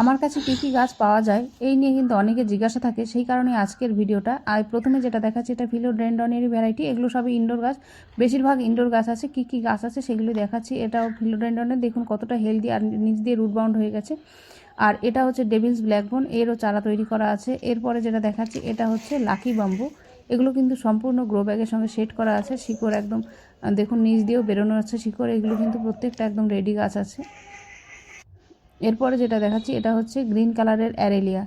আমার কাছে কী কী গাছ পাওয়া যায়, এই নিয়ে কিন্তু অনেকে জিজ্ঞাসা থাকে। সেই কারণে আজকের ভিডিওটা। আর প্রথমে যেটা দেখাচ্ছি, এটা ফিলোডেন্ডনেরই ভ্যারাইটি এগুলো সবই ইনডোর গাছ। বেশিরভাগ ইনডোর গাছ আছে। কী কী গাছ আছে সেগুলো দেখাচ্ছি। এটাও ফিলোডেন্ডনের দেখুন কতটা হেলদি আর নিচ দিয়ে রুট বাউন্ড হয়ে গেছে। আর এটা হচ্ছে ডেভিলস ব্ল্যাকবোন এরও চারা তৈরি করা আছে। এরপরে যেটা দেখাচ্ছি, এটা হচ্ছে লাকি বাম্বু এগুলো কিন্তু সম্পূর্ণ গ্রো ব্যাগের সঙ্গে সেট করা আছে। শিকড় একদম, দেখুন নিচ দিয়েও বেরোনো আছে শিকড়। এগুলো কিন্তু প্রত্যেকটা একদম রেডি গাছ আছে। এরপরে যেটা দেখাচ্ছি এটা হচ্ছে গ্রিন কালারের অ্যারেলিয়া।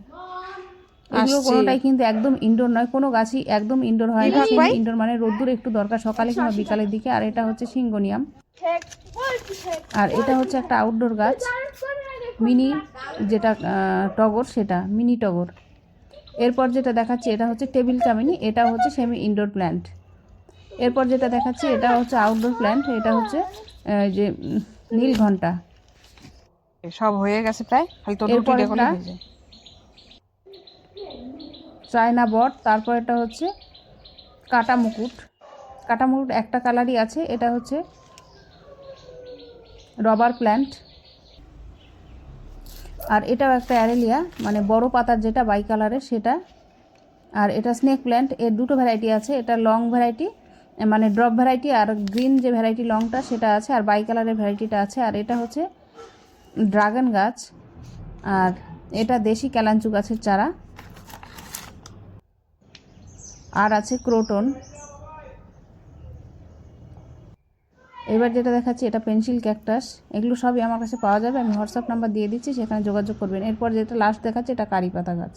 এগুলো। কোনোটাই কিন্তু একদম ইনডোর নয় কোনো গাছই একদম ইনডোর হয় না। ইনডোর মানে রোদ্দুর একটু দরকার সকালে কিংবা বিকালের দিকে আর এটা হচ্ছে সিঙ্গোনিয়াম আর এটা হচ্ছে একটা আউটডোর গাছ মিনি যেটা টগর সেটা মিনি টগর। এরপর যেটা দেখাচ্ছি এটা হচ্ছে টেবিল চামিনি এটা হচ্ছে সেমি ইনডোর প্ল্যান্ট এরপর যেটা দেখাচ্ছি এটা হচ্ছে আউটডোর প্ল্যান্ট এটা হচ্ছে যে উম, নীলঘণ্টা সব হয়ে গেছে প্রায় খালি তোর রুটি চায়না বট তারপর এটা হচ্ছে কাটা মুকুট। কাটা মুকুট একটা কালারই আছে এটা হচ্ছে রবার প্ল্যান্ট আর এটাও একটা অ্যারেলিয়া মানে বড় পাতার যেটা বাই কালারের সেটা। আর এটা স্নেক প্ল্যান্ট এর দুটো ভ্যারাইটি আছে এটা লং ভ্যারাইটি মানে ড্রপ ভ্যারাইটি আর গ্রিন যে ভ্যারাইটি লংটা সেটা আছে আর বাই কালারের ভ্যারাইটিটা আছে আর এটা হচ্ছে ড্রাগন গাছ আর এটা দেশি ক্যালাঞ্চু গাছের চারা। আর আছে ক্রোটন। এবার যেটা দেখাচ্ছি, এটা পেন্সিল ক্যাকটাস। এগুলো সবই আমার কাছে পাওয়া যাবে। আমি হোয়াটসঅ্যাপ নাম্বার দিয়ে দিচ্ছি, সেখানে যোগাযোগ করবেন। এরপর যেটা লাস্ট দেখাচ্ছি, এটা কারি পাতা গাছ।